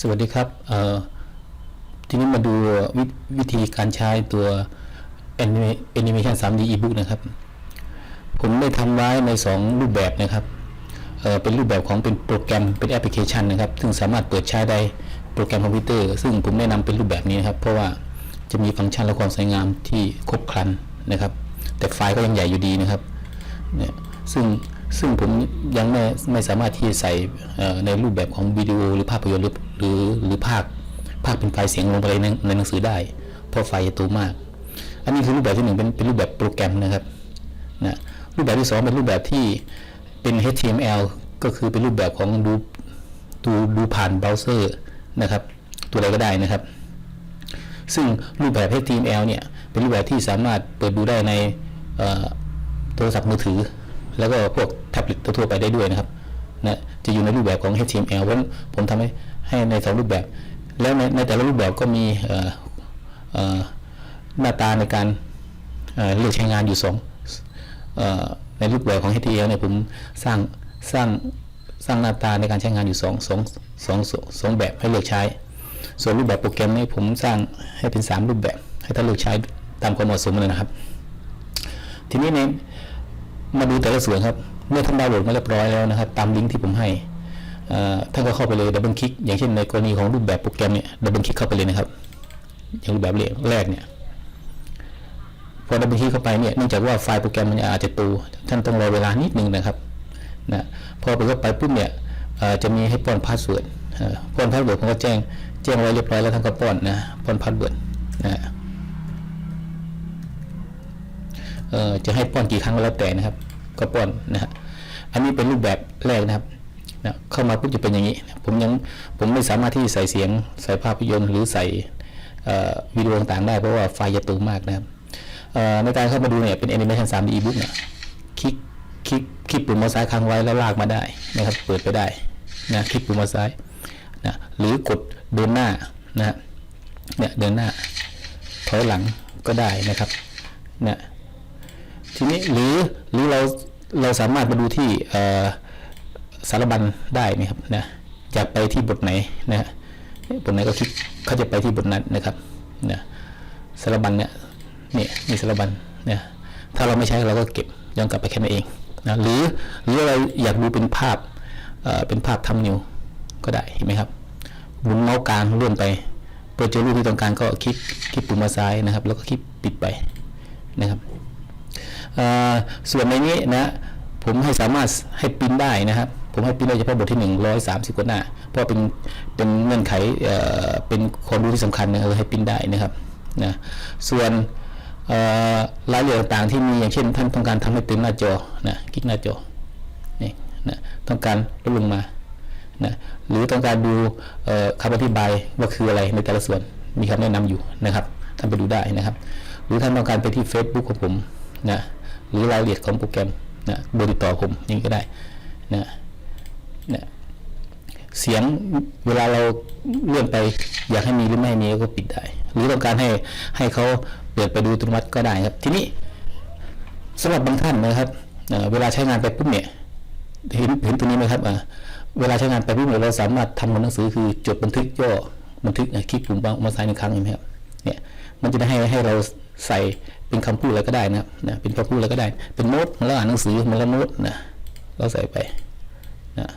สวัสดีครับทีนี้มาดูววิธีการใช้ตัว Animation 3D ebook นะครับ ผมได้ทำไว้ใน 2 รูปแบบนะครับเเป็นรูปแบบของเป็นโปรแกรมเป็นแอปพลิเคชันนะครับ ซึ่งสามารถเปิดใช้ได้โปรแกรมคอมพิวเตอร์ ซึ่งผมแนะนำเป็นรูปแบบนี้นะครับ เพราะว่าจะมีฟังก์ชันและความสวยงามที่ครบครันนะครับ แต่ไฟล์ก็ยังใหญ่อยู่ดีนะครับ เนี่ย ซึ่ง ซึ่งผมยังไม่ไม่สามารถที่จะใส่ในรูปแบบของวิดีโอหรือภาพยนตร์หรือหรือหรือภาคภาคเป็นไฟล์เสียงลงไปในในหนังสือได้ เพราะไฟล์จะตัวมาก อันนี้คือรูปแบบที่หนึ่งเป็นเป็นรูปแบบโปรแกรมนะครับนะรูปแบบที่สองเป็นรูปแบบที่เป็น HTML ก็คือเป็นรูปแบบของดูดูดูผ่านเบราว์เซอร์นะครับ ตัวอะไรก็ได้นะครับ ซึ่งรูปแบบ HTML เนี่ยเป็นรูปแบบที่สามารถเปิดดูได้ในโทรศัพท์มือถือ แล้วก็พวกแท็บเล็ตทั่วไปได้ด้วยนะครับนะจะอยู่ในรูปแบบของ HTML เพราะฉะนั้นผมทำให้ให้ในสองรูปแบบ แล้วในในแต่ละรูปแบบก็มีหน้าตาในการเเลือกใช้งานอยู่สองอในรูปแบบของ HTML เนี่ยผมสร้างสร้างสร้างหน้าตาในการใช้งานอยู่สองสองสองสองแบบให้เลือกใช้ ส่วนรูปแบบโปรแกรมนี่ผมสร้างให้เป็น 3 รูปแบบ ให้ท่านเลือกใช้ตามความเหมาะสมเลยนะครับ ทีนี้เนี่ย มาดูแต่ละส่วนครับ เมื่อท่านดาวน์โหลดมาเรียบร้อยแล้วนะครับ ตามลิงก์ที่ผมให้ท่านก็เข้าไปเลยดับเบิลคลิกอย่างเช่นในกรณีของรูปแบบโปรแกรมเนี่ยดับเบิลคลิกเข้าไปเลยนะครับอย่างรูปแบบแรกเนี่ยพอดับเบิลคลิกเข้าไปเนี่ยเนื่องจากว่าไฟล์โปรแกรมมันอาจจะตูท่านต้องรอเวลานิดนึงนะครับนะพอไปเข้าไปปุ๊บเนี่ยจะมีให้ป้อนพาสเวิร์ดป้อนพาสเวิร์ดผมก็แจ้งแจ้งไว้เรียบร้อยแล้วท่านก็ป้อนนะป้อนพาสเวิร์ดนะ จะให้ป้อนกี่ครั้งก็แล้วแต่นะครับ ก็ป้อนนะฮะอันนี้เป็นรูปแบบแรกนะครับนะเข้ามาปุ๊บจะเป็นอย่างนี้ ผมยังผมไม่สามารถที่ใส่เสียงใส่ภาพยนตร์หรือใส่วิดีโอต่างๆได้เพราะว่าไฟล์จะตูมากนะครับในการเข้ามาดูเนี่ยเป็น Animation 3D ebook เนี่ยคลิกคลิกคลิกปุ่มมาซ้ายค้างไว้แล้วลากมาได้นะครับเปิดไปได้นะคลิกปุ่มมาซ้ายนะหรือกดเดินหน้านะฮะเนี่ยเดินหน้าถอยหลังก็ได้นะครับนะ ทีนี้หรือหรือเราเราสามารถมาดูที่สารบัญได้นะครับนะอยากไปที่บทไหนนะบทไหนก็คลิกเขาจะไปที่บทนั้นนะครับนะสารบัญเนี่ยนี่มีสารบัญเนี่ยถ้าเราไม่ใช้เราก็เก็บย้อนกลับไปแค่นั้นเองนะหรือหรือเราอยากดูเป็นภาพเเป็นภาพทำนิวก็ได้เห็นไหมครับหมุนเมาส์กลางเลื่อนไปเปิดเจอรูปที่ต้องการก็คลิกคลิกปุ่มมาซ้ายนะครับ แล้วก็คลิกปิดไปนะครับ ส่วนในนี้นะผมให้สามารถให้ปิ้นได้นะครับ ผมให้ปิ้นได้เฉพาะบทที่ 130กว่าหน้า เพราะเป็นเป็นเงื่อนไขเเป็นความรู้ที่สำคัญนะเออให้ปิ้นได้นะครับนะส่วนรายละเอียดต่างๆที่มีอย่างเช่นท่านต้องการทำให้เต็มหน้าจอนะคลิกหน้าจอนี่นะต้องการลดลงมานะหรือต้องการดูเอ่อคำอธิบายว่าคืออะไรในแต่ละส่วนมีคำแนะนำอยู่นะครับท่านไปดูได้นะครับ หรือท่านต้องการไปที่ Facebook ของผมนะ หรือรายละเอียดของโปรแกรมนะเบอร์ติดต่อผมอย่างนี้ก็ได้นะนะเสียงเวลาเราเลื่อนไปอยากให้มีหรือไม่ให้มีก็ปิดได้ หรือต้องการให้ให้เขาเปิดไปดูอัตโนมัติก็ได้ครับ ทีนี้สำหรับบางท่านนะครับเวลาใช้งานไปปุ๊บเนี่ยเห็นเห็นตัวนี้ไหมครับเวลาใช้งานไปปุ๊บเนี่ยเราสามารถทำบนหนังสือคือจดบันทึกย่อบันทึกคลิกปุ่มมาซ้ายหนึ่งครั้งเห็นไหมครับเนี่ยมันจะได้ให้ให้เราใส่ เป็นคำพูดอะไรก็ได้นะครับนะเป็นคำพูดอะไรก็ได้ เป็นโน้ตเราอ่านหนังสือเหมันเราโน้ตนะเราใส่ไปนะ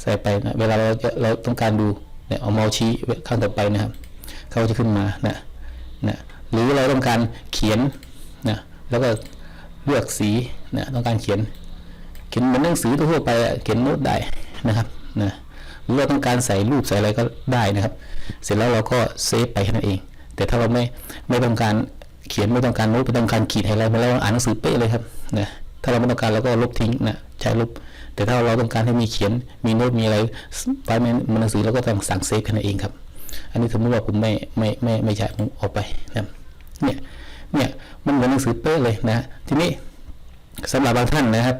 ใส่ไปนะเวลาเราจะเราต้องการดูเนี่ยเอาเมาส์ชี้ข้างต่อไปนะครับ เขาจะขึ้นมานะนะหรือเราต้องการเขียนนะแล้วก็เลือกสีนะต้องการเขียน เขียนเหมือนหนังสือทั่วไปอะเขียนโน้ตได้นะครับนะหรือเราต้องการใส่รูปใส่อะไรก็ได้นะครับ เสร็จแล้วเราก็เซฟไปแค่นั้นเอง แต่ถ้าเราไม่ไม่ต้องการเขียนไม่ต้องการโน้ตไม่ต้องการขีดอะไรมาแล้วอ่านหนังสือเป๊ะเลยครับนะถ้าเราไม่ต้องการเราก็ลบทิ้งนะใช้ลบ แต่ถ้าเราต้องการให้มีเขียนมีโน้ตมีอะไรไว้ในหนังสือเราก็ต้องสั่งเซฟแค่นั้นเองครับ อันนี้สมมติว่าผมไม่ไม่ไม่ไม่ใช่ผมออกไปนะเนี่ยเนี่ยมันเหมือนหนังสือเป๊ะเลยนะทีนี้สำหรับบางท่านนะครับ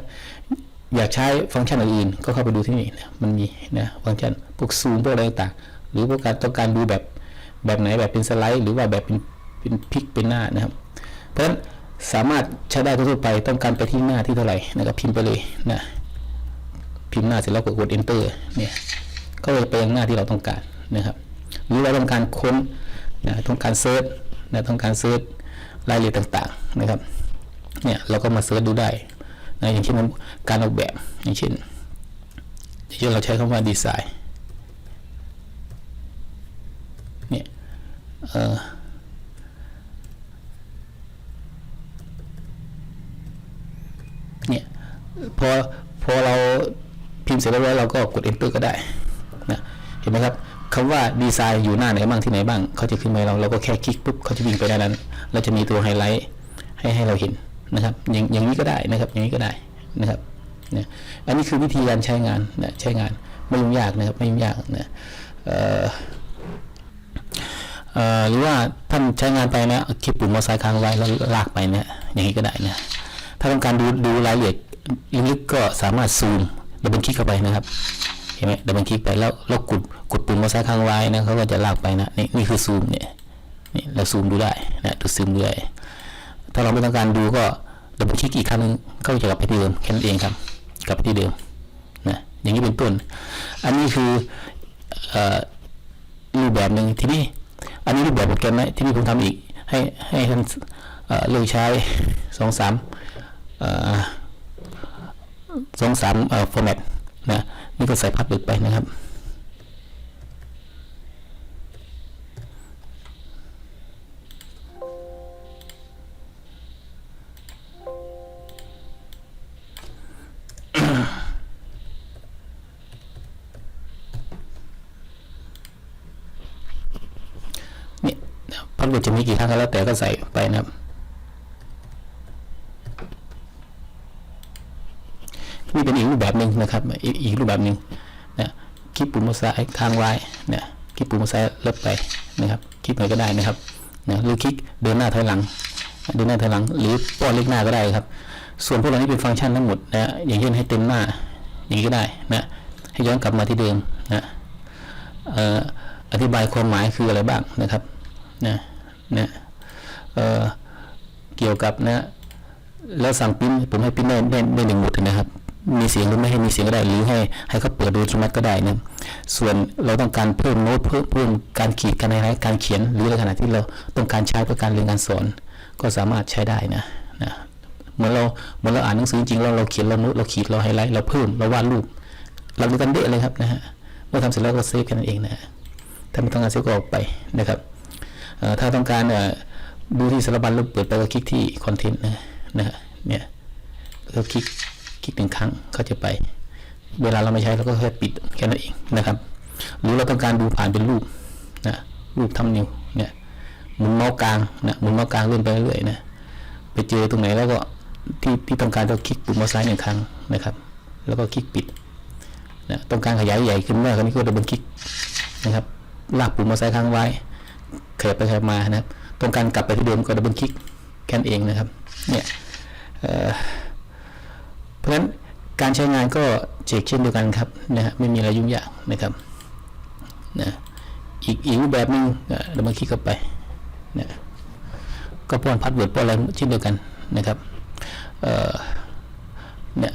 อยากใช้ฟังก์ชันอื่นก็เข้าไปดูที่นี่นะมันมีนะฟังก์ชันพวกซูมพวกอะไรต่างหรือพวกการต้องการดูแบบ แบบไหนแบบเป็นสไลด์ หรือว่าแบบเป็นเป็นพลิกเป็นหน้านะครับ เพราะฉะนั้นสามารถใช้ได้ทั่วไปต้องการไปที่หน้าที่เท่าไหร่นะครับพิมพ์ไปเลยนะพิมพ์หน้าเสร็จแล้วกดกด enter เนี่ยก็จะไปยังหน้าที่เราต้องการนะครับหรือเราต้องการค้นนะต้องการเซิร์ชนะต้องการเซิร์ชรายละเอียดต่างๆนะครับเนี่ยเราก็มาเซิร์ชดูได้นะอย่างเช่นการออกแบบอย่างเช่นอย่างเช่นเราใช้คำว่าดีไซน์เนี่ย เนี่ยพอพอเราพิมพ์เสร็จแล้วเราก็กด enter ก็ได้นะเห็นไหมครับคำว่าดีไซน์อยู่หน้าไหนบ้างที่ไหนบ้างเขาจะขึ้นมาเราเราก็แค่คลิกปุ๊บเขาจะวิ่งไปด้านนั้น เราจะมีตัวไฮไลท์ให้ให้เราเห็นนะครับอย่างอย่างนี้ก็ได้นะครับอย่างนี้ก็ได้นะครับเนี่ยอันนี้คือวิธีการใช้งานนะใช้งานไม่ยุ่งยากนะครับไม่ยุ่งยากนะเอ่อ หรือว่าท่านใช้งานไปนะคลิกปุ่มมอซ้ายค้างไว้แล้วลากไปเนี่ยอย่างนี้ก็ได้นะถ้าต้องการดูดูรายละเอียดลึกๆก็สามารถซูมดับเบิลคลิกเข้าไปนะครับเห็นไหมดับเบิลคลิกไปแล้วเรากดกดปุ่มมาซ้ายข้างไว้นะเขาก็จะลากไปนะนี่นี่คือซูมเนี่ยนี่เราซูมดูได้นะดูซูมดูได้ถ้าเราไม่ต้องการดูก็ดับเบิลคลิกอีกครั้งหนึงก็จะกลับไปที่เดิมแค่นั้นเองครับ กลับไปที่เดิมนะอย่างนี้เป็นต้น อันนี้คือรูปแบบหนึ่งที่นี้ อันนี้รูปแบบโปรแกรมนะที่นี่ผมทำอีก ให้ให้ท่านเลือกใช้สองสามสองสามฟอร์แมตนะนี่ก็ใส่พับเบิดไปนะครับ พับเบิดจะมีกี่ครั้งก็แล้วแต่ก็ใส่ไปนะครับ นี่เป็นอีกรูปแบบหนึ่งนะครับ อีกอีกรูปแบบหนึ่งนะคลิกปุ่มมือซ้ายค้างไว้เนี่ยคลิกปุ่มมือซ้ายเลิกไปนะครับ คลิกไหนก็ได้นะครับนะหรือคลิกเดินหน้าถอยหลังเดินหน้าถอยหลัง หรือป้อนเล็กหน้าก็ได้ครับ ส่วนพวกเรานี้เป็นฟังก์ชันทั้งหมดนะอย่างเช่นให้เต็มหน้าอย่างนี้ก็ได้นะให้ย้อนกลับมาที่เดิมนะอออธิบายความหมายคืออะไรบ้างนะครับนะ นะเออเกี่ยวกับนะ แล้วสั่งปริ้นผมให้ปริ้นได้ได้ได้หนึ่งหมุดนะครับ มีเสียงหรือไม่ให้มีเสียงก็ได้ หรือให้ให้เขาเปิดโดยอัตมัติก็ได้นะส่วนเราต้องการเพิ่มโน้ตเพิ่มเพิ่มการขีดการอะไรการเขียน หรือในขณะที่เราต้องการใช้เพื่อการเรียนการสอน ก็สามารถใช้ได้นะนะเหมือนเราเหมือนเราอ่านหนังสือจริงเราเราเขียนเราโน้ตเราขีดเราไฮไลท์เราเพิ่มเราวาดรูปเราดูกันเดะเลยครับนะฮะเมื่อทำเสร็จแล้วก็เซฟแค่นั้นเองนะถ้าไม่ต้องการเซฟก็ออกไปนะครับ ถ้าต้องการดูที่สารบัญแล้วเปิดไปก็คลิกที่คอนเทนต์นะนะฮะเนี่ยแล้วก็คลิกคลิกหนึ่งครั้งเขาจะไป เวลาเราไม่ใช้เราก็แค่ปิดแค่นั้นเองนะครับ หรือเราต้องการดูผ่านเป็นรูปนะรูปทำนิ้วเนี่ยหมุนเมาส์กลางนะหมุนเมาส์กลางเลื่อนไปเรื่อยๆนะไปเจอตรงไหนแล้วก็ที่ที่ต้องการก็คลิกปุ่มเมาส์ซ้ายหนึ่งครั้งนะครับ แล้วก็คลิกปิดนะต้องการขยายใหญ่ขึ้นมากกว่านี้ก็ดับเบิลคลิกนะครับลากปุ่มเมาส์ซ้ายค้างไว้ ขยับไปขยับมานะครับต้องการกลับไปที่เดิมก็ดับเบิลคลิกแค่นั้นเองนะครับเนี่ยเเพราะฉะนั้นการใช้งานก็เช็คเช่นเดียวกันครับนะฮะไม่มีอะไรยุ่งยากนะครับนะอีกอีกรูปแบบหนึงนะเรามาคลิกเข้าไปนะก็ป้อนพัดเวิร์ดป้อนอะไรเช่นเดียวกันนะครับเอ่อเนี่ย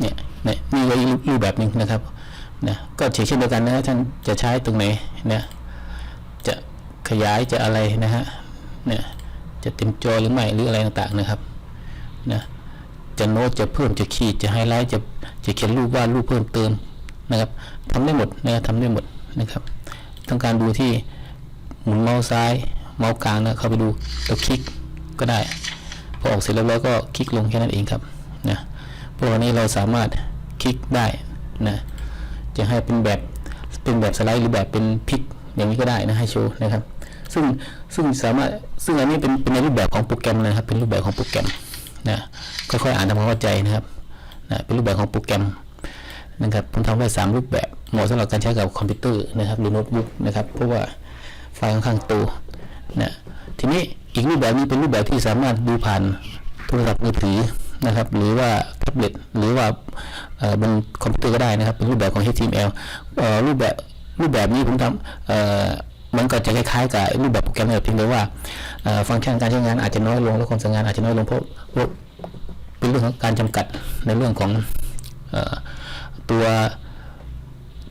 เนี่ยเนี่ยนี่ก็อีกรูปแบบหนึ่งนะครับ นะก็เช่นเดียวกันนะท่านจะใช้ตรงไหนนะจะขยายจะอะไรนะฮะเนี่ยจะเต็มจอหรือไม่หรืออะไรต่างๆนะครับนะจะโน้ตจะเพิ่มจะขีดจะไฮไลท์จะจะเขียนรูปวาดรูปเพิ่มเติมนะครับทำได้หมดนะทำได้หมดนะครับ ต้องการดูที่หมุนเมาส์ซ้ายเมาส์กลางนะเข้าไปดูแล้วคลิกก็ได้พอออกเสร็จแล้วเราก็คลิกลงแค่นั้นเองครับนะพวกนี้เราสามารถคลิกได้นะ จะให้เป็นแบบเป็นแบบสไลด์หรือแบบเป็นพิกอย่างนี้ก็ได้นะให้โชว์นะครับ ซึ่งซึ่งสามารถซึ่งอันนี้เป็นเป็นในรูปแบบของโปรแกรมนะครับ เป็นรูปแบบของโปรแกรมนะค่อยๆอ่านทำความเข้าใจนะครับนะเป็นรูปแบบของโปรแกรมนะครับผมทำไว้สามรูปแบบเหมาะสำหรับการใช้กับคอมพิวเตอร์นะครับหรือโน้ตบุ๊กนะครับเพราะว่าไฟล์ค่อนข้างโตนะทีนี้อีกรูปแบบนี้เป็นรูปแบบที่สามารถดูผ่านโทรศัพท์มือถือนะครับ หรือว่าแท็บเล็ตหรือว่า บนคอมพิวเตอร์ก็ได้นะครับ เป็นรูปแบบของ HTML รูปแบบรูปแบบนี้ผมทำมันก็จะคล้ายๆกับรูปแบบโปรแกรมเนี่ยเพียงแต่ว่าฟังก์ชันการใช้งานอาจจะน้อยลงและความสวยงามอาจจะน้อยลงเพราะเป็นเรื่องของการจำกัดในเรื่องของตัว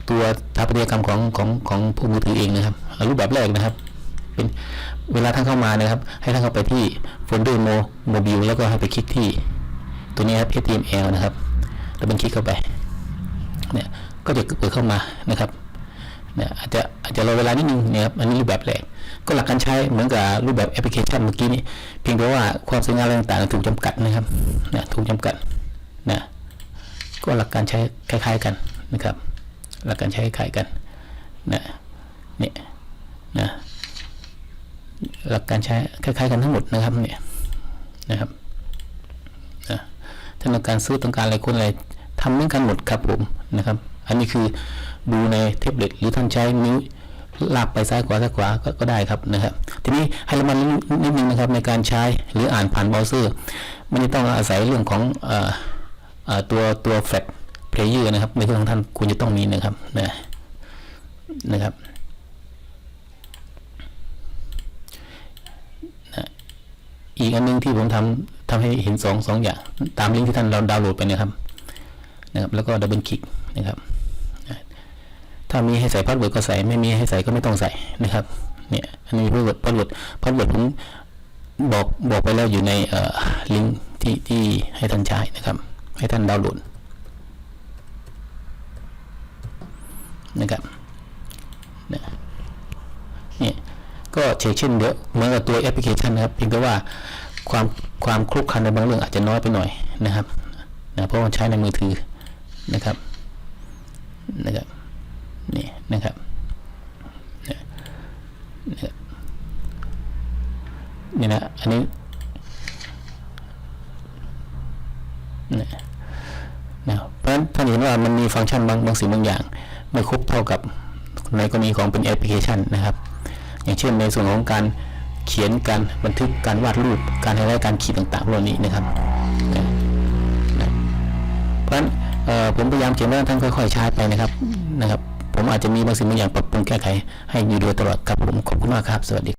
ตัวสถาปัตยกรรมของของของผู้มือถือเองนะครับ รูปแบบแรกนะครับ เป็นเวลาท่านเข้ามานะครับ ให้ท่านเข้าไปที่โฟลเดอร์โมโมบิลแล้วก็ให้ไปคลิกที่ตัวนี้ครับ HTML นะครับ แล้วเป็นคลิกเข้าไปเนี่ยก็จะเปิดเข้ามานะครับเนี่ยอาจจะอาจจะรอเวลานิดนึงนี่ยครับอันนี้รูปแบบแรกก็หลักการใช้เหมือนกับรูปแบบแอปพลิเคชันเมื่อกี้นี้เพียงแต่ว่าความสวยงามอะไรต่างๆ ถูกจำกัดนะครับเนี่ยถูกจำกัดนะก็หลักการใช้คล้าย ๆกันนะครับ หลักการใช้คล้ายๆกันนะเนี่ยนะหลักการใช้คล้ายๆกันทั้งหมดนะครับเนี่ยนะครับนะ ถ้าต้องการซื้อต้องการอะไรคนอะไรทำเหมือนกันหมดครับผมนะครับ อันนี้คือดูในเทบเล็ตหรือท่านใช้นิ้วลากไปซ้ายขวาซ้ายขวาก็ก็ได้ครับนะครับ ทีนี้ให้ระมัดระวันิดนึงนะครับในการใช้หรืออ่านผ่านเบราว์เซอร์ไมันจะต้องอาศัยเรื่องของออตัวตัวแฟลชเพลเยอร์นะครับในเครื่องของท่านควรจะต้องมีนะครับนะนะครับอีกอันหนึงที่ผมทำ ทำให้เห็นสองสองอย่างตามลิงก์ที่ท่านเราดาวน์โหลดไปนะครับนะครับ แล้วก็ดับเบิลคลิกนะครับ ถ้ามีให้ใส่พาสเวิร์ดก็ใส่ไม่มีให้ใส่ก็ไม่ต้องใส่นะครับเนี่ยอันนี้พาสเวิร์ดพาสเวิร์ดพาสเวิร์ดผมบอกบอกไปแล้วอยู่ในเอ่อลิงก์ที่ที่ให้ท่านใช้นะครับ ให้ท่านดาวน์โหลดนะครับนะเนี่ยก็เช็คเช่นเดียวเหมือนกับตัวแอปพลิเคชันนะครับเพียงแต่ว่า ความความคลุกคลันในบางเรื่องอาจจะน้อยไปหน่อยนะครับนะเพราะมันใช้ในมือถือนะครับนะครับนี่นะครับนี่นะอันนี้เนี่ยนะเพราะฉะนั้นท่านเห็นว่ามันมีฟังก์ชันบางบางสิ่งบางอย่าง ไม่ครบเท่ากับในกรณีของเป็นแอปพลิเคชันนะครับ อย่างเช่นในส่วนของการ เขียนการบันทึกการวาดรูปการให้รายการขีดต่างๆพวกนี้นะครับเพราะฉะนั้นผมพยายามเขียนว่าท่านค่อยๆใช้ไปนะครับนะครับ ผมอาจจะมีบางสิ่งบางอย่างปรับปรุงแก้ไขให้อยู่โดยตลอดครับผมขอบคุณมากครับ สวัสดี